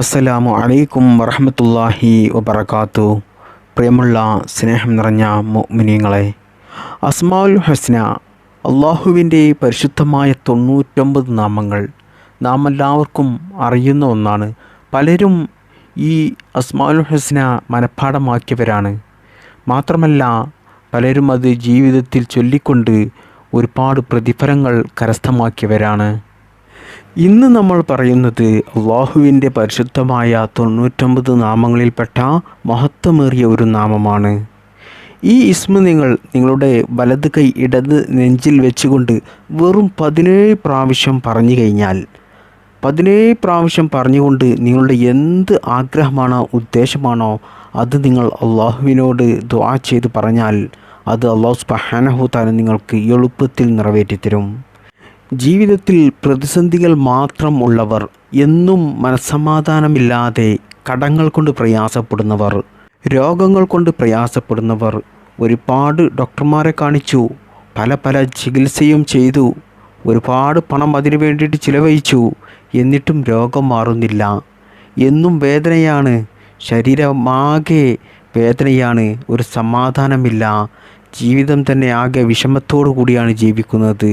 അസ്സലാമു അലൈക്കും വറഹമത്തല്ലാഹി വബർക്കാത്തു പ്രിയമുള്ള സ്നേഹം നിറഞ്ഞ മുഅ്മിനീങ്ങളെ അസ്മാഉൽ ഹസ്ന അള്ളാഹുവിന്റെ പരിശുദ്ധമായ തൊണ്ണൂറ്റൊമ്പത് നാമങ്ങൾ നാം എല്ലാവർക്കും അറിയുന്ന ഒന്നാണ്. പലരും ഈ അസ്മാഉൽ ഹസ്ന മനഃപ്പാടമാക്കിയവരാണ് മാത്രമല്ല പലരും അത് ജീവിതത്തിൽ ചൊല്ലിക്കൊണ്ട് ഒരുപാട് പ്രതിഫലങ്ങൾ കരസ്ഥമാക്കിയവരാണ്. ഇന്ന് നമ്മൾ പറയുന്നത് അള്ളാഹുവിന്റെ പരിശുദ്ധമായ തൊണ്ണൂറ്റൊമ്പത് നാമങ്ങളിൽപ്പെട്ട മഹത്വമേറിയ ഒരു നാമമാണ്. ഈ ഇസ്മ നിങ്ങൾ നിങ്ങളുടെ വലത് കൈ ഇടത് നെഞ്ചിൽ വെച്ചുകൊണ്ട് വെറും പതിനേഴ് പ്രാവശ്യം പറഞ്ഞു കഴിഞ്ഞാൽ പതിനേഴ് പ്രാവശ്യം പറഞ്ഞുകൊണ്ട് നിങ്ങളുടെ എന്ത് ആഗ്രഹമാണോ ഉദ്ദേശമാണോ അത് നിങ്ങൾ അള്ളാഹുവിനോട് ദ്വാ ചെയ്ത് പറഞ്ഞാൽ അത് അള്ളാഹു സുബ്ഹാനഹു നിങ്ങൾക്ക് എളുപ്പത്തിൽ നിറവേറ്റിത്തരും. ജീവിതത്തിൽ പ്രതിസന്ധികൾ മാത്രം ഉള്ളവർ എന്നും മനസ്സമാധാനമില്ലാതെ കടങ്ങൾ കൊണ്ട് പ്രയാസപ്പെടുന്നവർ രോഗങ്ങൾ കൊണ്ട് പ്രയാസപ്പെടുന്നവർ ഒരുപാട് ഡോക്ടർമാരെ കാണിച്ചു പല പല ചികിത്സയും ചെയ്തു ഒരുപാട് പണം അതിനു വേണ്ടിയിട്ട് ചിലവഴിച്ചു എന്നിട്ടും രോഗം മാറുന്നില്ല. എന്നും വേദനയാണ് ശരീരമാകെ വേദനയാണ് ഒരു സമാധാനമില്ല. ജീവിതം തന്നെ ആകെ വിഷമത്തോടു കൂടിയാണ് ജീവിക്കുന്നത്.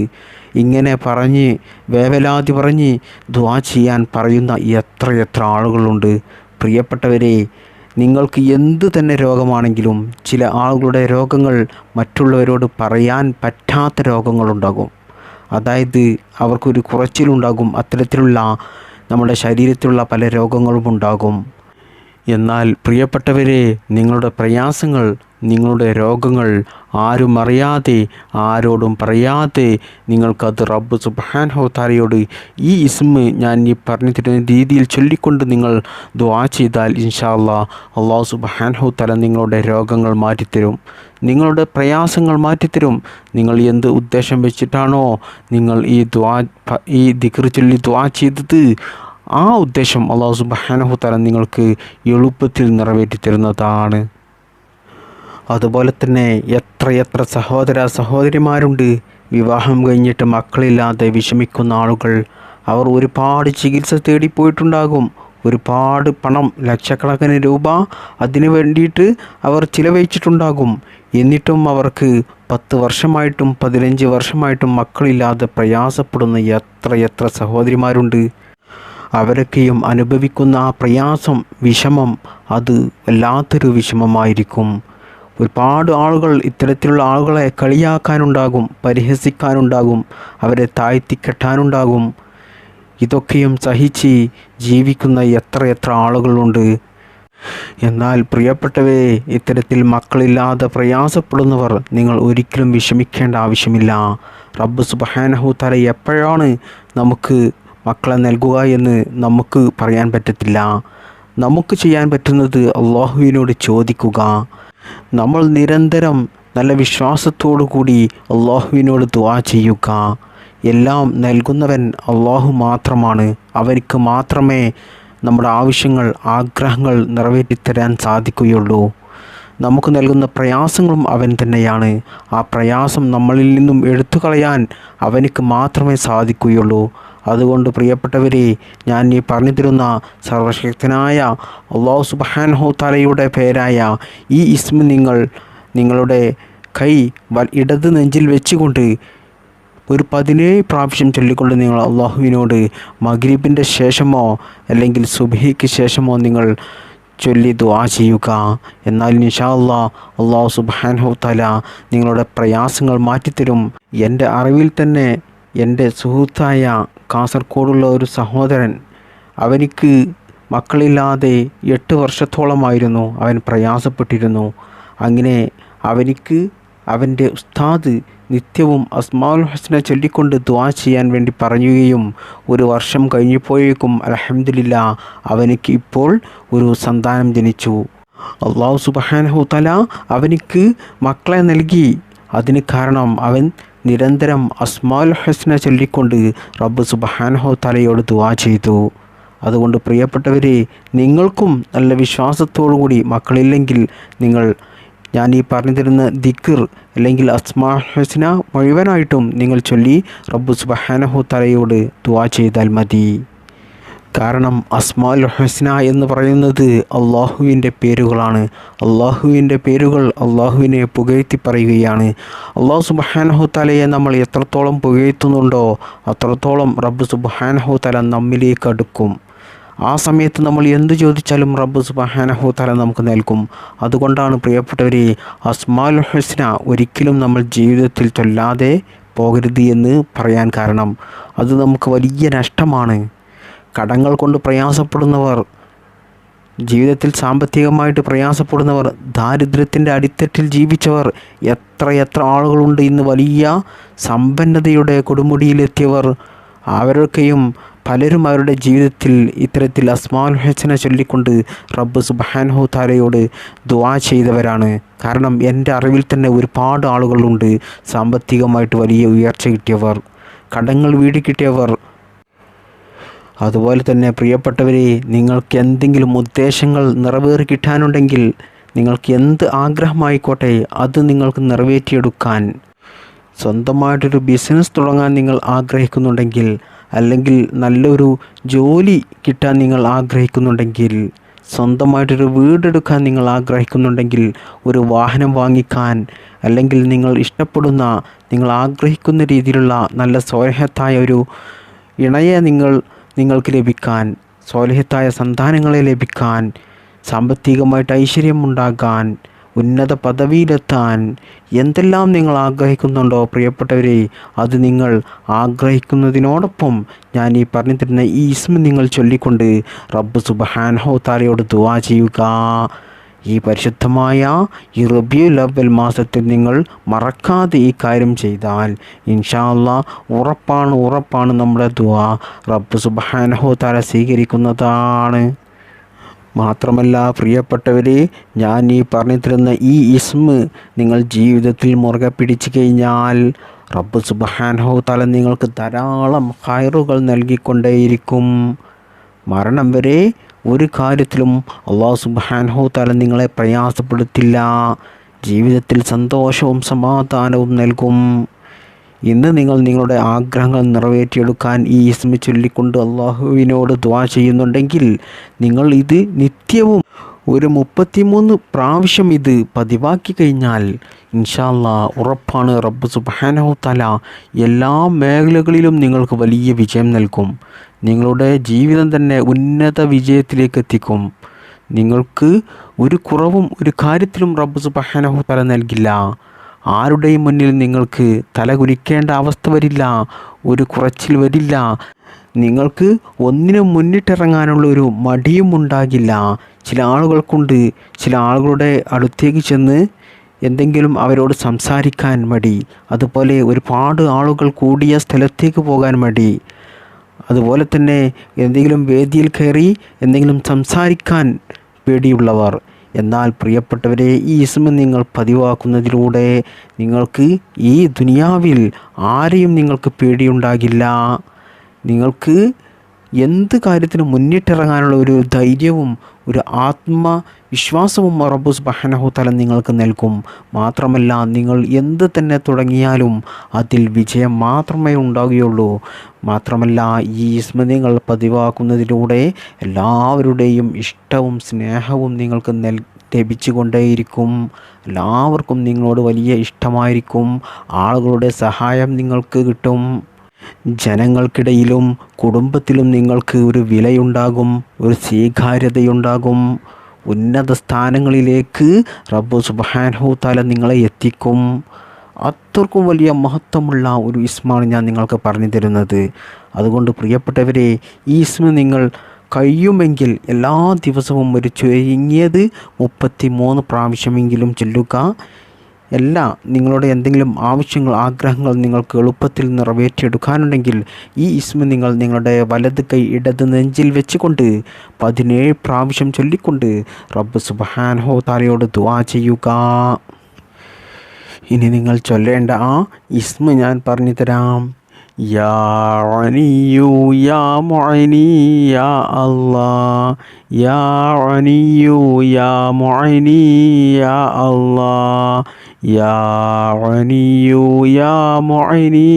ഇങ്ങനെ പറഞ്ഞ് വേവലാതി പറഞ്ഞ് ദ്വാ ചെയ്യാൻ പറയുന്ന എത്രയെത്ര ആളുകളുണ്ട്. പ്രിയപ്പെട്ടവരെ നിങ്ങൾക്ക് എന്ത് തന്നെ രോഗമാണെങ്കിലും ചില ആളുകളുടെ രോഗങ്ങൾ മറ്റുള്ളവരോട് പറയാൻ പറ്റാത്ത രോഗങ്ങളുണ്ടാകും. അതായത് അവർക്കൊരു കുറച്ചിലുണ്ടാകും അത്തരത്തിലുള്ള നമ്മുടെ ശരീരത്തിലുള്ള പല രോഗങ്ങളും ഉണ്ടാകും എന്നാൽ പ്രിയപ്പെട്ടവരെ നിങ്ങളുടെ പ്രയാസങ്ങൾ നിങ്ങളുടെ രോഗങ്ങൾ ആരും അറിയാതെ ആരോടും പറയാതെ നിങ്ങൾക്കത് റബ്ബ് സുബാൻ ഹോത്താരയോട് ഈ ഇസ്മ ഞാൻ ഈ പറഞ്ഞു തരുന്ന രീതിയിൽ ചൊല്ലിക്കൊണ്ട് നിങ്ങൾ ദ്വാ ചെയ്താൽ ഇൻഷാ ഇൻഷാല്ലാ അള്ളാഹു സുബാൻ ഹോത്താല നിങ്ങളുടെ രോഗങ്ങൾ മാറ്റിത്തരും. നിങ്ങളുടെ പ്രയാസങ്ങൾ മാറ്റിത്തരും. നിങ്ങൾ എന്ത് ഉദ്ദേശം വെച്ചിട്ടാണോ നിങ്ങൾ ഈ ദ്വാ ഈ ദിക്ർ ചൊല്ലി ദ്വാ ചെയ്തത്? ആ ഉദ്ദേശം അള്ളാഹു സുബാനഹുത്തല നിങ്ങൾക്ക് എളുപ്പത്തിൽ നിറവേറ്റി തരുന്നതാണ്. അതുപോലെ തന്നെ എത്രയെത്ര സഹോദര സഹോദരിമാരുണ്ട്. വിവാഹം കഴിഞ്ഞിട്ട് മക്കളില്ലാതെ വിഷമിക്കുന്ന ആളുകൾ അവർ ഒരുപാട് ചികിത്സ തേടിപ്പോയിട്ടുണ്ടാകും ഒരുപാട് പണം ലക്ഷക്കണക്കിന് രൂപ അതിനു വേണ്ടിയിട്ട് അവർ ചിലവഴിച്ചിട്ടുണ്ടാകും. എന്നിട്ടും അവർക്ക് പത്ത് വർഷമായിട്ടും പതിനഞ്ച് വർഷമായിട്ടും മക്കളില്ലാതെ പ്രയാസപ്പെടുന്ന എത്രയെത്ര എത്ര സഹോദരിമാരുണ്ട്. അവരൊക്കെയും അനുഭവിക്കുന്ന ആ പ്രയാസം വിഷമം അത് വല്ലാത്തൊരു വിഷമമായിരിക്കും. ഒരുപാട് ആളുകൾ ഇത്തരത്തിലുള്ള ആളുകളെ കളിയാക്കാനുണ്ടാകും പരിഹസിക്കാനുണ്ടാകും അവരെ താഴ്ത്തിക്കെട്ടാനുണ്ടാകും. ഇതൊക്കെയും സഹിച്ച് ജീവിക്കുന്ന എത്ര എത്ര ആളുകളുണ്ട്. എന്നാൽ പ്രിയപ്പെട്ടവരെ ഇത്തരത്തിൽ മക്കളില്ലാതെ പ്രയാസപ്പെടുന്നവർ നിങ്ങൾ ഒരിക്കലും വിഷമിക്കേണ്ട ആവശ്യമില്ല. റബ്ബ് സുബഹാനഹു തല എപ്പോഴാണ് നമുക്ക് മക്കളെ നൽകുക എന്ന് നമുക്ക് പറയാൻ പറ്റത്തില്ല. നമുക്ക് ചെയ്യാൻ പറ്റുന്നത് അള്ളാഹുവിനോട് ചോദിക്കുക. നമ്മൾ നിരന്തരം നല്ല വിശ്വാസത്തോടു കൂടി അള്ളാഹുവിനോട് ദുവാ ചെയ്യുക. എല്ലാം നൽകുന്നവൻ അള്ളാഹു മാത്രമാണ്. അവർക്ക് മാത്രമേ നമ്മുടെ ആവശ്യങ്ങൾ ആഗ്രഹങ്ങൾ നിറവേറ്റിത്തരാൻ സാധിക്കുകയുള്ളൂ. നമുക്ക് നൽകുന്ന പ്രയാസങ്ങളും അവൻ തന്നെയാണ്. ആ പ്രയാസം നമ്മളിൽ നിന്നും എടുത്തു കളയാൻ അവനക്ക് മാത്രമേ സാധിക്കുകയുള്ളൂ. അതുകൊണ്ട് പ്രിയപ്പെട്ടവരെ ഞാൻ ഈ പറഞ്ഞു തരുന്ന സർവശക്തനായ അള്ളാഹു സുബാൻഹു തലയുടെ പേരായ ഈ ഇസ്മ നിങ്ങൾ നിങ്ങളുടെ കൈ ഇടത് നെഞ്ചിൽ വെച്ചുകൊണ്ട് ഒരു പതിനേഴ് പ്രാവശ്യം ചൊല്ലിക്കൊണ്ട് നിങ്ങൾ അള്ളാഹുവിനോട് മഗ്രീബിന്റെ ശേഷമോ അല്ലെങ്കിൽ സുബഹിക്ക് ശേഷമോ നിങ്ങൾ ചൊല്ലി ദുആ ചെയ്യുക. എന്നാൽ നിഷാ അള്ളാ അള്ളാഹു സുബാൻഹു തല നിങ്ങളുടെ പ്രയാസങ്ങൾ മാറ്റിത്തരും. എന്റെ അറിവിൽ തന്നെ എന്റെ സുഹൃത്തായ കാസർഗോഡുള്ള ഒരു സഹോദരൻ അവനിക്ക് മക്കളില്ലാതെ എട്ട് വർഷത്തോളമായിരുന്നു അവൻ പ്രയാസപ്പെട്ടിരുന്നു. അങ്ങനെ അവനിക്ക് അവന്റെ ഉസ്താദ് നിത്യവും അസ്മാൽ ഹസ്ന ചൊല്ലിക്കൊണ്ട് ദ്വാ ചെയ്യാൻ വേണ്ടി പറയുകയും ഒരു വർഷം കഴിഞ്ഞപ്പോഴേക്കും അലഹമില്ല അവനിക്ക് ഇപ്പോൾ ഒരു സന്താനം ജനിച്ചു. അള്ളാഹു സുബാനഹു തല അവനിക്ക് മക്കളെ നൽകി. അതിന് കാരണം അവൻ നിരന്തരം അസ്മാൽ ഹസ്ന ചൊല്ലിക്കൊണ്ട് റബ്ബ് സുബഹാനഹോ തലയോട് ദുവാ ചെയ്തു. അതുകൊണ്ട് പ്രിയപ്പെട്ടവരെ നിങ്ങൾക്കും നല്ല വിശ്വാസത്തോടു കൂടി മക്കളില്ലെങ്കിൽ നിങ്ങൾ ഞാൻ ഈ പറഞ്ഞു തരുന്ന ദിക്കർ അല്ലെങ്കിൽ അസ്മാ ഹസ്ന മുഴുവനായിട്ടും നിങ്ങൾ ചൊല്ലി റബ്ബു സുബഹാനഹു തലയോട് ദുവാ ചെയ്താൽ മതി. കാരണം അസ്മാൽ ഹസ്ന എന്ന് പറയുന്നത് അള്ളാഹുവിന്റെ പേരുകളാണ്. അള്ളാഹുവിന്റെ പേരുകൾ അള്ളാഹുവിനെ പുകഴ്ത്തി പറയുകയാണ്. അള്ളാഹു സുബഹാനഹു തലയെ നമ്മൾ എത്രത്തോളം പുകഴ്ത്തുന്നുണ്ടോ അത്രത്തോളം റബ്ബ് സുബഹാനഹു തല നമ്മിലേക്ക് അടുക്കും. ആ സമയത്ത് നമ്മൾ എന്ത് ചോദിച്ചാലും റബ്ബ് സുബഹാനഹു തല നമുക്ക് നൽകും. അതുകൊണ്ടാണ് പ്രിയപ്പെട്ടവരെ അസ്മാൽ ഹസ്ന ഒരിക്കലും നമ്മൾ ജീവിതത്തിൽ ചൊല്ലാതെ പോകരുത് എന്ന് പറയാൻ കാരണം. അത് നമുക്ക് വലിയ നഷ്ടമാണ്. കടങ്ങൾ കൊണ്ട് പ്രയാസപ്പെടുന്നവർ ജീവിതത്തിൽ സാമ്പത്തികമായിട്ട് പ്രയാസപ്പെടുന്നവർ ദാരിദ്ര്യത്തിന്റെ അടിത്തട്ടിൽ ജീവിച്ചവർ എത്ര എത്ര ആളുകളുണ്ട് ഇന്ന് വലിയ സമ്പന്നതയുടെ കൊടുമുടിയിലെത്തിയവർ അവരൊക്കെയും പലരും അവരുടെ ജീവിതത്തിൽ ഇത്തരത്തിൽ അസ്മാൽ ഹസന ചൊല്ലിക്കൊണ്ട് റബ്ബ് സുബാൻഹു താരയോട് ദുവാ ചെയ്തവരാണ്. കാരണം എന്റെ അറിവിൽ തന്നെ ഒരുപാട് ആളുകളുണ്ട് സാമ്പത്തികമായിട്ട് വലിയ ഉയർച്ച കിട്ടിയവർ കടങ്ങൾ വീടി കിട്ടിയവർ അതുപോലെ തന്നെ പ്രിയപ്പെട്ടവരെ നിങ്ങൾക്ക് എന്തെങ്കിലും ഉദ്ദേശങ്ങൾ നിറവേറി കിട്ടാനുണ്ടെങ്കിൽ നിങ്ങൾക്ക് എന്ത് ആഗ്രഹമായിക്കോട്ടെ അത് നിങ്ങൾക്ക് നിറവേറ്റിയെടുക്കാൻ സ്വന്തമായിട്ടൊരു ബിസിനസ് തുടങ്ങാൻ നിങ്ങൾ ആഗ്രഹിക്കുന്നുണ്ടെങ്കിൽ അല്ലെങ്കിൽ നല്ലൊരു ജോലി കിട്ടാൻ നിങ്ങൾ ആഗ്രഹിക്കുന്നുണ്ടെങ്കിൽ സ്വന്തമായിട്ടൊരു വീടെടുക്കാൻ നിങ്ങൾ ആഗ്രഹിക്കുന്നുണ്ടെങ്കിൽ ഒരു വാഹനം വാങ്ങിക്കാൻ അല്ലെങ്കിൽ നിങ്ങൾ ഇഷ്ടപ്പെടുന്ന നിങ്ങൾ ആഗ്രഹിക്കുന്ന രീതിയിലുള്ള നല്ല സ്വയഹത്തായ ഒരു ഇണയെ നിങ്ങൾ നിങ്ങൾക്ക് ലഭിക്കാൻ സ്വാലിഹത്തായ സന്താനങ്ങളെ ലഭിക്കാൻ സാമ്പത്തികമായിട്ട് ഐശ്വര്യമുണ്ടാകാൻ ഉന്നത പദവിയിലെത്താൻ എന്തെല്ലാം നിങ്ങൾ ആഗ്രഹിക്കുന്നുണ്ടോ പ്രിയപ്പെട്ടവരെ അത് നിങ്ങൾ ആഗ്രഹിക്കുന്നതിനോടൊപ്പം ഞാൻ ഈ പറഞ്ഞു തരുന്ന ഈ ഇസ്മ നിങ്ങൾ ചൊല്ലിക്കൊണ്ട് റബ്ബ് സുബഹാൻഹോ താരയോട് ദുവാ ചെയ്യുക. ഈ പരിശുദ്ധമായ ഈ റബിയുൽ അവൽ മാസത്തിൽ നിങ്ങൾ മറക്കാതെ ഈ കാര്യം ചെയ്താൽ ഇൻഷാല്ല ഉറപ്പാണ് ഉറപ്പാണ് നമ്മുടെ ദുആ റബ്ബ് സുബാനഹു താര സ്വീകരിക്കുന്നതാണ്. മാത്രമല്ല പ്രിയപ്പെട്ടവരെ ഞാൻ ഈ പറഞ്ഞു തരുന്ന ഈ ഇസ്മ നിങ്ങൾ ജീവിതത്തിൽ മുറുകെ പിടിച്ചു കഴിഞ്ഞാൽ റബ്ബ് സുബഹാനഹോ തല നിങ്ങൾക്ക് ധാരാളം ഹയറുകൾ നൽകിക്കൊണ്ടേയിരിക്കും. മരണം വരെ ഒരു കാര്യത്തിലും അള്ളാഹു സുബാൻഹു തല നിങ്ങളെ പ്രയാസപ്പെടുത്തില്ല. ജീവിതത്തിൽ സന്തോഷവും സമാധാനവും നൽകും. ഇന്ന് നിങ്ങൾ നിങ്ങളുടെ ആഗ്രഹങ്ങൾ നിറവേറ്റിയെടുക്കാൻ ഈ ഇസ്മ ചൊല്ലിക്കൊണ്ട് അള്ളാഹുവിനോട് ദ്വാ ചെയ്യുന്നുണ്ടെങ്കിൽ നിങ്ങൾ ഇത് നിത്യവും ഒരു മുപ്പത്തിമൂന്ന് പ്രാവശ്യം ഇത് പതിവാക്കി കഴിഞ്ഞാൽ ഇൻഷാല്ല ഉറപ്പാണ് റബ്ബ് സുബാനോ തല എല്ലാ മേഖലകളിലും നിങ്ങൾക്ക് വലിയ വിജയം നൽകും. നിങ്ങളുടെ ജീവിതം തന്നെ ഉന്നത വിജയത്തിലേക്ക് എത്തിക്കും. നിങ്ങൾക്ക് ഒരു കുറവും ഒരു കാര്യത്തിലും റബ്ബ് സുബഹാനഹു തല നൽകില്ല. ആരുടെയും മുന്നിൽ നിങ്ങൾക്ക് തല കുലിക്കേണ്ട അവസ്ഥ വരില്ല ഒരു കുറച്ചിൽ വരില്ല. നിങ്ങൾക്ക് ഒന്നിനും മുന്നിട്ടിറങ്ങാനുള്ള ഒരു മടിയും ഉണ്ടാകില്ല. ചില ആളുകൾക്കുണ്ട്. ചില ആളുകളുടെ അടുത്തേക്ക് ചെന്ന് എന്തെങ്കിലും അവരോട് സംസാരിക്കാൻ മടി. അതുപോലെ ഒരുപാട് ആളുകൾ കൂടിയ സ്ഥലത്തേക്ക് പോകാൻ മടി. അതുപോലെ തന്നെ എന്തെങ്കിലും വേദിയിൽ കയറി എന്തെങ്കിലും സംസാരിക്കാൻ പേടിയുള്ളവർ. എന്നാൽ പ്രിയപ്പെട്ടവരെ ഈ ഇസ്മ നിങ്ങൾ പതിവാക്കുന്നതിലൂടെ നിങ്ങൾക്ക് ഈ ദുനിയാവിൽ ആരെയും നിങ്ങൾക്ക് പേടിയുണ്ടാകില്ല. നിങ്ങൾക്ക് എന്ത് കാര്യത്തിനും മുന്നിട്ടിറങ്ങാനുള്ള ഒരു ധൈര്യവും ഒരു ആത്മവിശ്വാസവും റബ്ബുസ് ബഹനഹു തല നിങ്ങൾക്ക് നൽകും. മാത്രമല്ല നിങ്ങൾ എന്ത് തന്നെ തുടങ്ങിയാലും അതിൽ വിജയം മാത്രമേ ഉണ്ടാകുകയുള്ളൂ. മാത്രമല്ല ഈ സ്മൃതികൾ പതിവാക്കുന്നതിലൂടെ എല്ലാവരുടെയും ഇഷ്ടവും സ്നേഹവും നിങ്ങൾക്ക് നൽ ലഭിച്ചുകൊണ്ടേയിരിക്കും. എല്ലാവർക്കും നിങ്ങളോട് വലിയ ഇഷ്ടമായിരിക്കും. ആളുകളുടെ സഹായം നിങ്ങൾക്ക് കിട്ടും. ജനങ്ങൾക്കിടയിലും കുടുംബത്തിലും നിങ്ങൾക്ക് ഒരു വിലയുണ്ടാകും ഒരു സ്വീകാര്യതയുണ്ടാകും. ഉന്നത സ്ഥാനങ്ങളിലേക്ക് റബ്ബു സുബാനഹു താല നിങ്ങളെ എത്തിക്കും. അത്രക്കും വലിയ മഹത്വമുള്ള ഒരു ഇസ്മാണ് ഞാൻ നിങ്ങൾക്ക് പറഞ്ഞു തരുന്നത്. അതുകൊണ്ട് പ്രിയപ്പെട്ടവരെ ഈ ഇസ്മ നിങ്ങൾ കഴിയുമെങ്കിൽ എല്ലാ ദിവസവും ഒരു ചുരുങ്ങിയത് മുപ്പത്തി മൂന്ന് പ്രാവശ്യമെങ്കിലും ചൊല്ലുക. എല്ലാ നിങ്ങളുടെ എന്തെങ്കിലും ആവശ്യങ്ങൾ ആഗ്രഹങ്ങൾ നിങ്ങൾക്ക് എളുപ്പത്തിൽ നിറവേറ്റിയെടുക്കാനുണ്ടെങ്കിൽ ഈ ഇസ്മ നിങ്ങൾ നിങ്ങളുടെ വലത് കൈ ഇടത് നെഞ്ചിൽ വെച്ചുകൊണ്ട് പതിനേഴ് പ്രാവശ്യം ചൊല്ലിക്കൊണ്ട് റബ്ബ് സുബാൻഹോ താലയോട് ദുവാ ചെയ്യുക. ഇനി നിങ്ങൾ ചൊല്ലേണ്ട ആ ഇസ്മ ഞാൻ പറഞ്ഞു തരാം യാ അനിയു യാ മൊഴനി യാ അള്ളാ യാ അനിയു യാ മൊഴനി യാ അള്ളാ യാ യാ മൊഴനി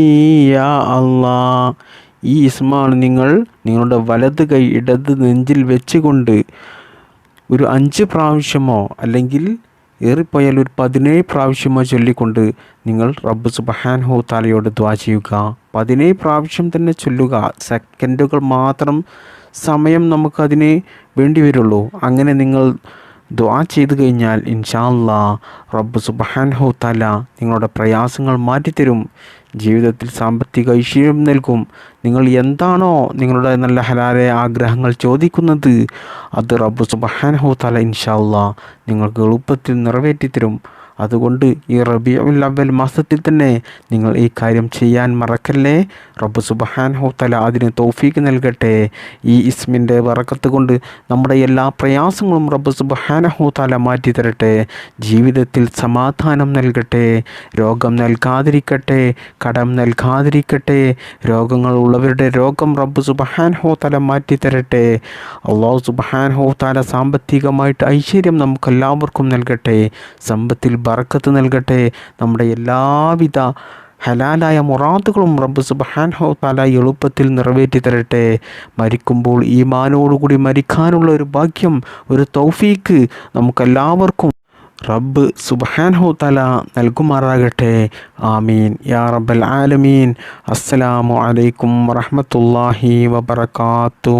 യാ അള്ളാ ഈ ഇസ്മാണ് നിങ്ങൾ നിങ്ങളുടെ വലത് കൈ ഇടത് നെഞ്ചിൽ വെച്ചുകൊണ്ട് ഒരു അഞ്ച് പ്രാവശ്യമോ അല്ലെങ്കിൽ ഏറിപ്പോയാൽ ഒരു പതിനേഴ് പ്രാവശ്യമോ ചൊല്ലിക്കൊണ്ട് നിങ്ങൾ റബ്ബ് സുബഹാൻഹു താലയോട് ദ്വാ ചെയ്യുക. പതിനേഴ് പ്രാവശ്യം തന്നെ ചൊല്ലുക. സെക്കൻഡുകൾ മാത്രം സമയം നമുക്കതിന് വേണ്ടി വരുള്ളൂ. അങ്ങനെ നിങ്ങൾ ദ്വാ ചെയ്തു കഴിഞ്ഞാൽ ഇൻഷാല്ലാ റബ്ബ് സുബഹാൻഹു താല നിങ്ങളുടെ പ്രയാസങ്ങൾ മാറ്റിത്തരും. ജീവിതത്തിൽ സാമ്പത്തിക ഐശ്വര്യം നൽകും. നിങ്ങൾ എന്താണോ നിങ്ങളുടെ നല്ല ഹലാലായ ആഗ്രഹങ്ങൾ ചോദിക്കുന്നത് അത് റബ്ബ് സുബഹാൻഹു താല ഇൻഷാല്ലാ നിങ്ങൾക്ക് എളുപ്പത്തിൽ നിറവേറ്റിത്തരും. അതുകൊണ്ട് ഈ റബിയുൽ അവൽ മാസത്തിൽ തന്നെ നിങ്ങൾ ഈ കാര്യം ചെയ്യാൻ മറക്കല്ലേ? റബ്ബ് സുബഹാൻ ഹോത്തല അതിന് തൗഫീക്ക് നൽകട്ടെ. ഈ ഇസ്മിന്റെ വറക്കത്ത് കൊണ്ട് നമ്മുടെ എല്ലാ പ്രയാസങ്ങളും റബ്ബ് സുബഹാൻ ഹോത്തല മാറ്റി തരട്ടെ. ജീവിതത്തിൽ സമാധാനം നൽകട്ടെ. രോഗം നൽകാതിരിക്കട്ടെ. കടം നൽകാതിരിക്കട്ടെ. രോഗങ്ങൾ ഉള്ളവരുടെ രോഗം റബ്ബ് സുബഹാൻ ഹോത്തല മാറ്റി തരട്ടെ. അള്ളാഹു സുബഹാൻ ഹോത്തല സാമ്പത്തികമായിട്ട് ഐശ്വര്യം നമുക്കെല്ലാവർക്കും നൽകട്ടെ. സമ്പത്തിൽ ബറക്കത്ത് നൽകട്ടെ. നമ്മുടെ എല്ലാവിധ ഹലാലായ മുറാത്തുകളും റബ്ബ് സുബാൻ ഹോ തല എളുപ്പത്തിൽ നിറവേറ്റി തരട്ടെ. മരിക്കുമ്പോൾ ഈ മാനോടുകൂടി മരിക്കാനുള്ള ഒരു ഭാഗ്യം ഒരു തൗഫീക്ക് നമുക്കെല്ലാവർക്കും റബ്ബ് സുബഹാൻ ഹോ തല നൽകുമാറാകട്ടെ. ആമീൻ. യാ റബ്ബൽ ആലമീൻ. അസ്സലാമു അലൈക്കും വറഹമത്തല്ലാഹി വബർക്കാത്തു